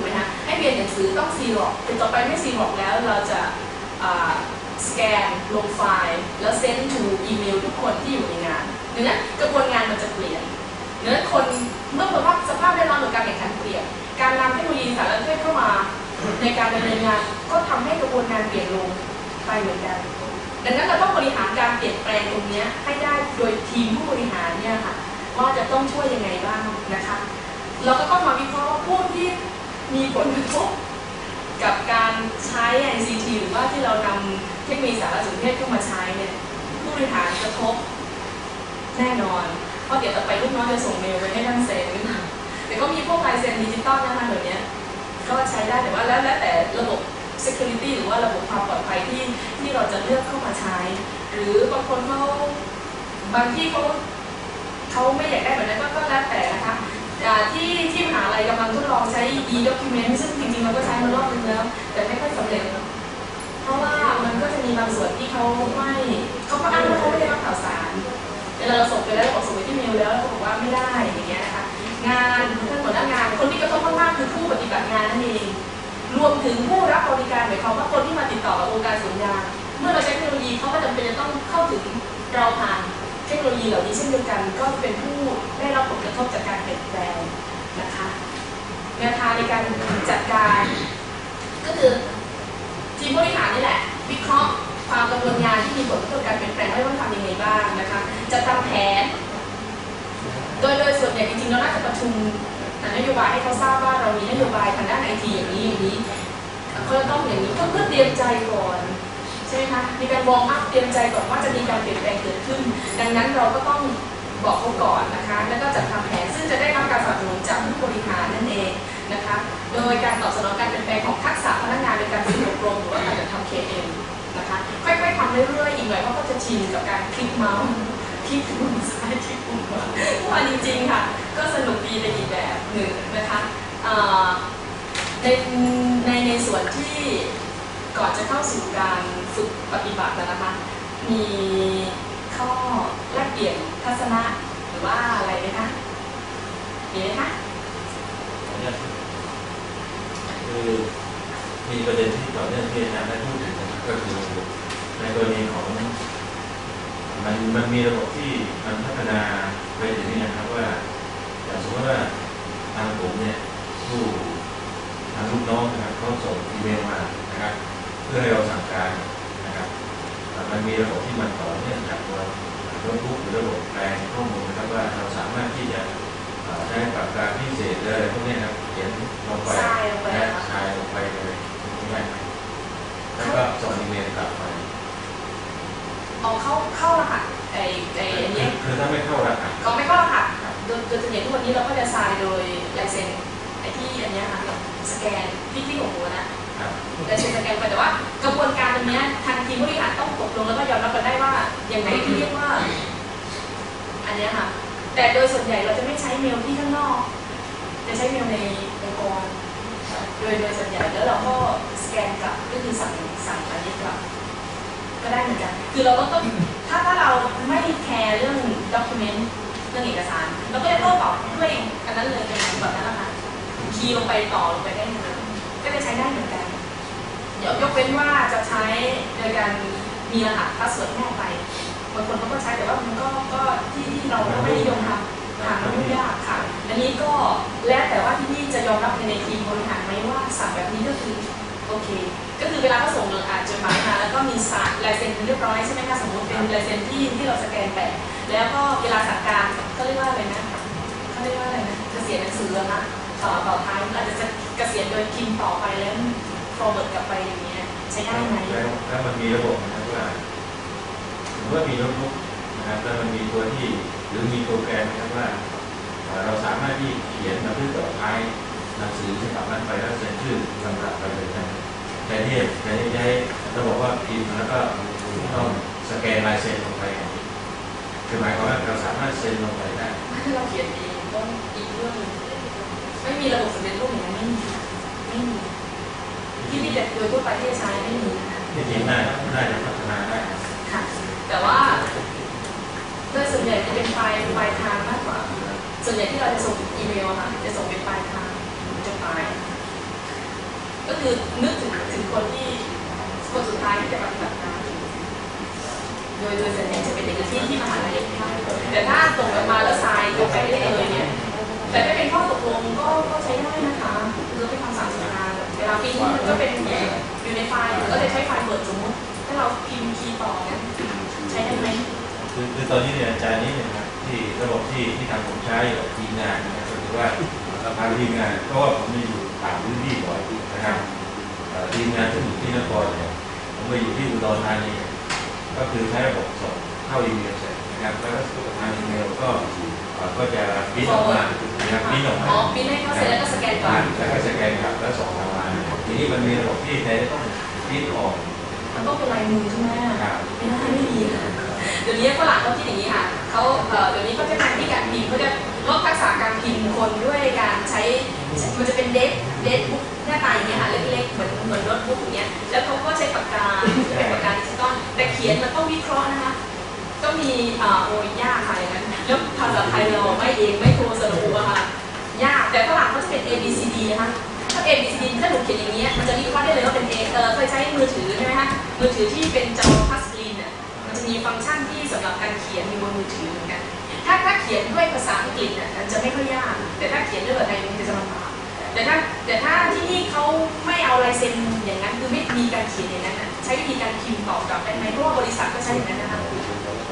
ถูกไหมคะให้เรียนหนังสือต้องซีล็อกแต่ต่อไปไม่ซีล็อกแล้วเราจะสแกนลงไฟล์ แล้วเซ็นทูอีเมลทุกคนที่อยู่ในงานดังนั้นกระบวนการมันจะเปลี่ยนดังนั้นคนเมื่อสภาพสภาพแวดล้อมหรือการแข่งขันเปลี่ยน การนำเทคโนโลยีสารสนเทศเข้ามา ในการดำเนินงานก็ทำให้กระบวนการเปลี่ยนลงไปเหมือนกัน ดังนั้นเราต้องบริหารการเปลี่ยนแปลงตรงนี้ให้ได้โดยทีมผู้บริหารเนี่ยค่ะว่าจะต้องช่วยยังไงบ้างนะคะ เราก็ต้องมาวิเคราะห์ว่าผู้ที่ มีผลกระทบกับการใช้ ICT หรือว่าที่เรานำเทคโนโลยีสารสนเทศเข้ามาใช้เนี่ยผู้บริหารกระทบแน่นอน เพราะเดี๋ยวต่อไปลูกน้องจะส่งเมลไปให้ท่านเซ็นแต่ก็มีพวกลายเซ็นดิจิตอลนะคะเดี๋ยวนี้ก็ใช้ได้แต่ว่าแล้วแล้วแต่ระบบ security หรือว่าระบบความปลอดภัยที่ที่เราจะเลือกเข้ามาใช้ หรือบางคนเขาบางที่เขาเขาไม่อยากได้แบบนั้นก็ก็แล้วแต่นะคะ ที่ที่มหาลัยกำลังทดลองใช้ e-document ซึ่งจริงๆเราก็ใช้มารอบนึงแล้ว แต่ไม่ค่อยสำเร็จ เพราะว่ามันก็จะมีบางส่วนที่เขาไม่เขาก็อ้างว่าเขาไม่ได้รับข่าวสารเวลาเราส่งไปแล้วเราบอกส่งไปที่เมลแล้วแล้วเขาบอกว่าไม่ได้อย่างเงี้ยนะคะงานท่านหัวหน้างาน คนที่กระทบมากๆคือผู้ปฏิบัติงานนั่นเองรวมถึงผู้รับบริการหมายความว่าคนที่มาติดต่อกับองค์การสัญญาเมื่อเราใช้เทคโนโลยีเขาก็จำเป็นจะต้องเข้าถึงเราผ่าน เทคโนโลยีเหล่านี้เช่นเดียวกันก็เป็นผู้ได้รับผลกระทบจากการเปลี่ยนแปลงนะคะแนวทางในการจัดการ ก็คือทีมบริหารนี่แหละ วิเคราะห์ความกระบวนการที่มีผลกระทบการเปลี่ยนแปลงว่าต้องทำยังไงบ้างนะคะจะทำแผน โดยโดยส่วนใหญ่จริงๆเราน่าจะประชุมนโยบายให้เขาทราบว่าเรามีนโยบายทางด้านไอทีอย่างนี้อย่างนี้เขาจะต้องอย่างนี้เพื่อเตรียมใจก่อน ใช่ไหมคะมีการวอร์มอัพเตรียมใจก่อนว่าจะมีการเปลี่ยนแปลงเกิดขึ้น ดังนั้นเราก็ต้องบอกเขาก่อนนะคะ แล้วก็จัดทำแผนซึ่งจะได้รับการสนับสนุนจากผู้บริหารนั่นเองนะคะ โดยการตอบสนองการเปลี่ยนแปลงของทักษะพนักงานในการฝึกอบรมหรือว่าการจัดทำ KM นะคะ ค่อยๆทำเรื่อยๆอีกหน่อยเขาก็จะชินกับการคลิกเมาส์คลิกปุ่มซ้ายคลิกปุ่มขวาว่าจริงๆค่ะ ก็สนุกดีในอีกแบบหนึ่งนะคะในในในส่วนที่ก่อนจะเข้าสู่การฝึก ปฏิบัตินะคะ มีข้อแลกเปลี่ยนทัศนะหรือว่าอะไรไหมคะมีไหมคะคือมีประเด็นที่ต่อเนื่องที่อาจารย์ได้พูดถึงนะครับก็คือในกรณีของมันมันมีระบบที่มันพัฒนาไปถึงนี้นะครับว่าอย่างสมมติว่าทางผมเนี่ยผู้ทางลูกน้องนะครับเขาส่งอีเมลมานะครับ เพื่อให้เราสั่งการ มันมีระบบที่มันต่อเนื่องจากตัวโน้ตบุ๊กหรือระบบแปลงข้อมูลนะครับว่าเราสามารถที่จะใช้ปากกาพิเศษอะไรพวกนี้ครับเขียนลงไปทรายลงไปและชายลงไปเลยง่ายแล้วก็ส่งอีเมลกลับไปเอาเข้าเข้ารหัสไอ้ไอ้อันเนี้ยคือถ้าไม่เข้ารหัสเขาไม่เข้ารหัสโดยโดยส่วนใหญ่ทุกวันนี้เราก็จะทรายโดยลายเซ็นไอ้ที่อันเนี้ยค่ะสแกนที่ที่ของหัวนะ อย่างไหนที่เรียกว่า อันนี้ค่ะ แต่โดยส่วนใหญ่เราจะไม่ใช้เมลที่ข้างนอก จะใช้เมลในองค์กรโดยโดยส่วนใหญ่แล้วเราก็สแกนกลับก็คือสั่งสั่งอันนี้กลับก็ได้เหมือนกัน คือเราก็ต้องถ้าถ้าเราไม่แคร์เรื่องด็อกิเมนต์เรื่องเอกสารเราก็จะโต้ตอบด้วยอันนั้นเลยเป็นแบบนั้นนะคะคีย์ลงไปต่อลงไปได้เลยก็จะใช้ได้เหมือนกันยกเว้นว่าจะใช้โดยการ มีรหัสพาสเวิร์ดแนบไปบางคนเขาก็ใช้แต่ว่ามันก็ก็ที่ที่เราไม่นิยมทำค่ะมันยุ่ยากค่ะ อันนี้ก็แล้วแต่ว่าที่นี่จะยอมรับในทีมบริหารไหมว่าสั่งแบบนี้ก็คือโอเค ก็คือเวลาเขาส่งอ่านจดหมายมาแล้วก็มีสายลายเซ็นเรียบร้อยใช่ไหมคะสมมติเป็นลายเซ็นที่ที่เราสแกนแปะแล้วก็เวลาสั่งการเขาเรียกว่าอะไรนะเขาเรียกว่าอะไรนะเกษียณหนังสือนะต่อต่อท้ายอาจจะเกษียณโดยพิมพ์ต่อไปแล้ว forward กลับไปอย่างเงี้ยใช้ได้ไหมแล้วแล้วมันมีระบบนะครับว่าสมมติว่ามีโน้ตบุ๊กนะครับแล้วมันมีตัวที่หรือมีโปรแกรมนะครับว่า เราสามารถที่เขียนบันทึกต่อท้ายหนังสือฉบับนั้นไปแล้วเซ็นชื่อลำดับไปเลยนะแต่ที่แต่ที่ใช้ระบบว่าพิมพ์แล้วก็ต้องสแกนลายเซ็นลงไปอย่างนี้คือหมายความว่าเราสามารถเซ็นลงไปได้ถ้าเราเขียนเองต้องอีกเรื่องหนึงไม่มีระบบสำเร็จรูปอย่างนั้ไม่มีไม่มีที่นี่แต่โดยทั่วไปที่ใช้ไม่มี ที่จริงน่าน่าจะพัฒนาได้ค่ะแต่ว่าโดยส่วนใหญ่จะเป็นปลายปลายทางมากกว่า ส่วนใหญ่ที่เราจะส่งอีเมลค่ะจะส่งเป็นปลายทางจดหมายคือนึกถึงถึงคนที่คนสุดท้ายที่จะปฏิบัติงานโดยโดยส่วนใหญ่จะเป็นเด็กที่ที่มหาลัยแต่ถ้าตรงกันมาแล้วทรายยกไปได้เลยเนี่ยแต่ถ้าเป็นข้อตกลงก็ก็ใช้ได้นะคะคือเป็นคำสั่งสัญญาเวลาพิมพ์มันก็เป็น ไฟล์ก็จะใช้ไฟล์เปิดสมมติถ้าเราพิมพ์คีย์ต่อเนี่ยใช้ได้ไหมคือคือตอนนี้เนี่ยอาจารย์นี่เนยนะครับที่ระบบที่ที่ทางผมใช้กับทีมงานนะครับก็คือว่าทางทีมงานเพราะว่าผมมาอยู่ต่างพื้นที่บ่อยนะครับเอ่อทีมงานที่อยู่ที่นครเนี่ยผมมาอยู่ที่อุดรธานีก็คือใช้ระบบส่งเข้าอีเมลเสร็จนะครับแล้วก็ทางอีเมลก็เอ่อก็จะพิมพ์ออกมานะครับพิมพ์ออกมาอ๋อพิมพ์ให้เขาเสร็จแล้วก็สแกนก่อนแล้วก็สแกนกลับแล้วส่งทางมาทีนี้มันมีระบบที่ใช้ต้อง พิมพ์ออกมันต้องเป็นลายมือใช่ไหมครับไม่ได้ไม่มีค่ะเดี๋ยวนี้ฝรั่งเขาคิดอย่างนี้ค่ะเขาเอ่อเดี๋ยวนี้เขาจะทำที่การพิมพ์เขาจะลดทักษะการพิมพ์คนด้วยการใช้มันจะเป็นเดทเดทบุ๊กหน้าตาอย่างเงี้ยค่ะเล็กๆเหมือนเหมือนโน้ตบุ๊กอย่างเงี้ยแล้วเขาก็ใช้ปากกาที่เป็นปากกาดิจิตอลแต่เขียนมันต้องวิเคราะห์นะคะต้องมีเอ่อโอ้ยยากค่ะอย่างนั้นแล้วภาษาไทยเราไม่เองไม่โทรสรุปอะค่ะยากแต่ฝรั่งเขาจะเป็น A B C D นะคะ ถ้า A B C D ถ้าหนูเขียนอย่างเงี้ยมันจะวิเคราะห์ได้เลยว่าเป็น A เออเคยใช้มือถือใช่ไหมคะมือถือที่เป็นจอทัชสกรีนเนี่ยมันจะมีฟังก์ชันที่สำหรับการเขียนอยู่บนมือถือเหมือนกันถ้าถ้าเขียนด้วยภาษาอังกฤษเนี่ยมันจะไม่ค่อยยาก แต่ถ้าเขียนด้วยภาษาไทยมันจะลำบากแต่ถ้าแต่ถ้าที่นี่เขาไม่เอาลายเซ็นอย่างนั้นคือไม่มีการเขียนอย่างนั้นใช้วิธีการพิมพ์ตอบกลับได้ไหมเพราะว่าบริษัทก็ใช้อย่างนั้นนะคะ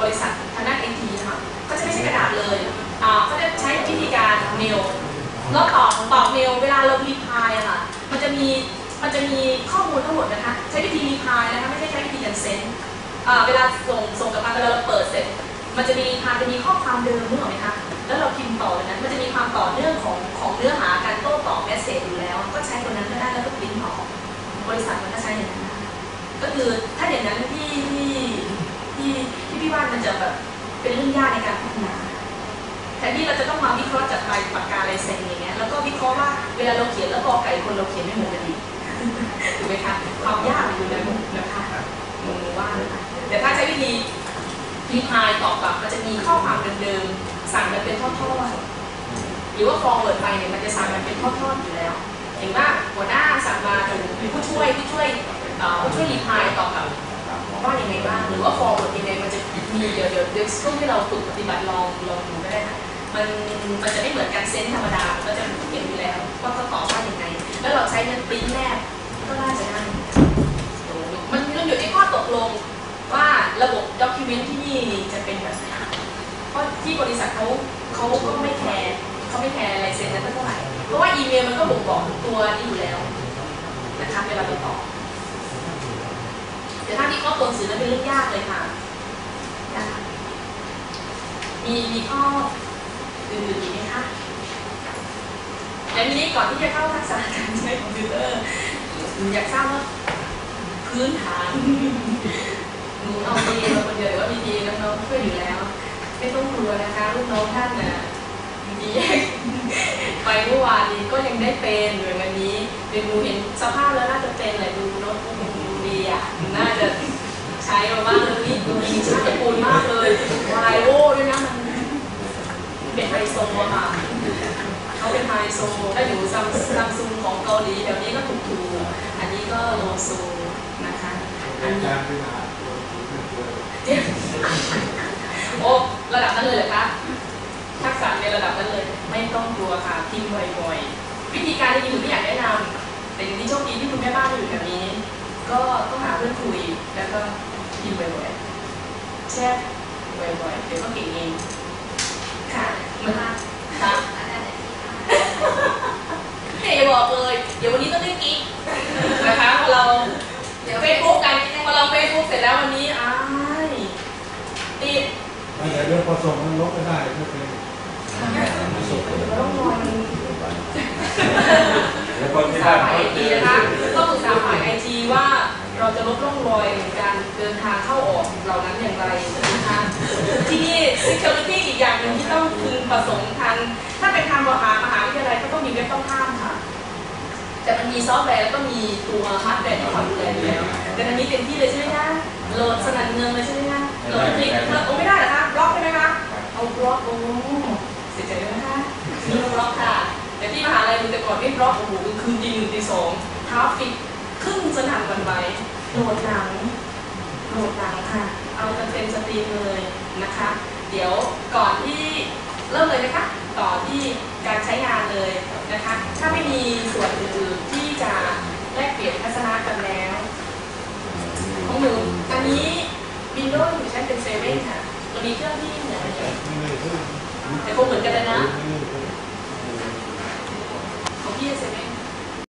บริษัททางด้านไอทีนะคะก็จะไม่ใช่กระดาษเลยอ่าเขาจะใช้วิธีการเมล แล้วตอบตอบเมลเวลาเรารีพายอะค่ะ มันจะมีมันจะมีข้อมูลทั้งหมดนะคะ ใช้วิธีรีพายนะคะไม่ใช่ใช้วิธีการเซ็นเวลาส่งส่งกลับมาเวลาเราเปิดเสร็จ มันจะมีพาจะมีข้อความเดิมนึกออกไหมคะแล้วเราพิมพ์ต่อเลยนะมันจะมีความต่อเนื่องของของเนื้อหาการโต้ตอบแมสเซจอยู่แล้ว ก็ใช้ตัวนั้นก็ได้แล้วก็ปริ้นออกบริษัทมันก็ใช้อย่างนั้นก็คือถ้าอย่างนั้นที่ที่ที่ที่พี่ว่ามันจะแบบเป็นเรื่องยากในการพัฒนา แทนที่เราจะต้องมาวิเคราะห์จากใบปากกาลายเซ็นอย่างเงี้ยแล้วก็วิเคราะห์ว่าเวลาเราเขียนแล้วกอไก่คนเราเขียนไม่เหมือนกันอีกถูกไหมคะความยากมันอยู่ในนั้นนะคะหนูว่าแต่ถ้าใช้วิธีรีพายตอบกลับมันจะมีข้อความเดิมๆสั่งกันเป็นทอดๆหรือว่าฟองเวิร์ดไปเนี่ยมันจะสั่งกันเป็นทอดๆอยู่แล้วเห็นว่าหัวหน้าสั่งมาถึงผู้ช่วยผู้ช่วยผู้ช่วยรีพายตอบกลับว่าอยังไงบ้างหรือว่าฟองเวิร์ดยังไงมันจะมีเดี๋ยวเดี๋ยวเดี๋ยวช่วงที่เราฝึกปฏิบัติลองลองดูก็ได้นะ มันมันจะไม่เหมือนการเซ็นธรรมดาก็จะเขียนอยู่แล้วว่าเขาตอบว่ายังไงแล้วเราใช้เงินปริ้นแนบก็น่าจะได้มันมันอยู่ที่ข้อตกลงว่าระบบด็อกิเมนต์ที่นี่จะเป็นแบบไหนเพราะที่บริษัทเขาเขาก็ไม่แคร์เขาไม่แคร์ลายเซ็นนั้นเท่าไหร่เพราะว่าอีเมลมันก็บ่งบอกตัวนี้อยู่แล้วนะคะเวลาไปตอบแต่ถ้ามีข้อตรงสื่อนั้นเป็นเรื่องยากเลยค่ะ มีมีข้อ อื่นๆอีไหมคะและทีนี้ก่อนที่จะเข้าทักษะการใช้คอมพิวเตอร์อยากทราบว่าพื้นฐานหนูเอาทีมาคนเดียวหรือว่ามีทีน้องๆช่วยอยู่แล้ว ไม่ต้องกลัวนะคะลูกน้องท่านน่ะดีแยกไปเมื่อวานนี้ก็ยังได้เป็นเหมือนวันนี้เดี๋ยวหนูเห็นสภาพแล้วน่าจะเป็นแหละดูดีอะน่าจะใช้มามากเลยนี่ดูมีชาติปูนมากเลยวายโอ้ด้วยนะมันเป็นไฮโซอะค่ะเขาเป็นไฮโซถ้าอยู่ซัมซัมซุงของเกาหลีเดี๋ยวนี้ก็ถูกๆอันนี้ก็โลโซนะคะอันนี้โอ้ระดับนั้นเลยเหรอคะทักษะในระดับนั้นเลย ไม่ต้องกลัวค่ะพิมพ์บ่อยๆ วิธีการที่หนูไม่อยากแนะนำแต่อย่างนี้โชคดีที่คุณแม่บ้านอยู่แบบนี้ ก็ต้องหาเพื่อนคุยแล้วก็พิมพ์บ่อยๆแชทบ่อยๆเดี๋ยวก็เก่งเองค่ะมันค่ะไม่อยากจะบอกเลย เดี๋ยววันนี้ต้องได้กิ๊กนะคะพอเรา เดี๋ยวเฟซบุ๊กกันพอเราเฟซบุ๊กเสร็จแล้ววันนี้อ้ายติด ไม่แต่เรื่องพอ ส่งมันลบไม่ได้ไม่เป็นเราต้องรอมันแล้วก็ปรึกที่ษาบ้านฝ่ายก็ไอทีนะคะต้องปรึกษาฝ่ายไอทีว่าเราจะลดร่องรอยการเดินทางเข้าออกเหล่านั้นอย่างไรนะคะที่นี่ security อีกอย่างหนึ่งที่ต้องพึงประสงค์ทางถ้าเป็นทางมหามหาวิทยาลัยก็ต้องมีเว็บต้องห้ามค่ะ แต่มันมีซอฟต์แวร์แล้วก็มีตัวฮาร์ดแวร์ที่คอยดูแลอยู่แล้ว แต่ทางนี้เต็มที่เลยใช่ไหมคะโหลดสนั่นเงินเลยใช่ไหม ม่บล็อกโอ้โหคืนตีหนึ่งตีสองททราฟฟิกครึ่งสนั่นหวันไหวโหลดหนังโหลดหนังค่ะ เอากันเต็มสตรีมเลยนะคะ เดี๋ยวก่อนที่เริ่มเลยนะคะต่อที่การใช้งานเลยนะคะ ถ้าไม่มีส่วนอื่นๆที่จะแลกเปลี่ยนทัศนะกันแล้วของหนูอันนี้ Windows หนูใช้เป็นเซเว่นค่ะตัวนี้เครื่องที่เหมือนกันเลยไม่ได้ซื้อแต่คงเหมือนกันเลยนะ ไม่ได้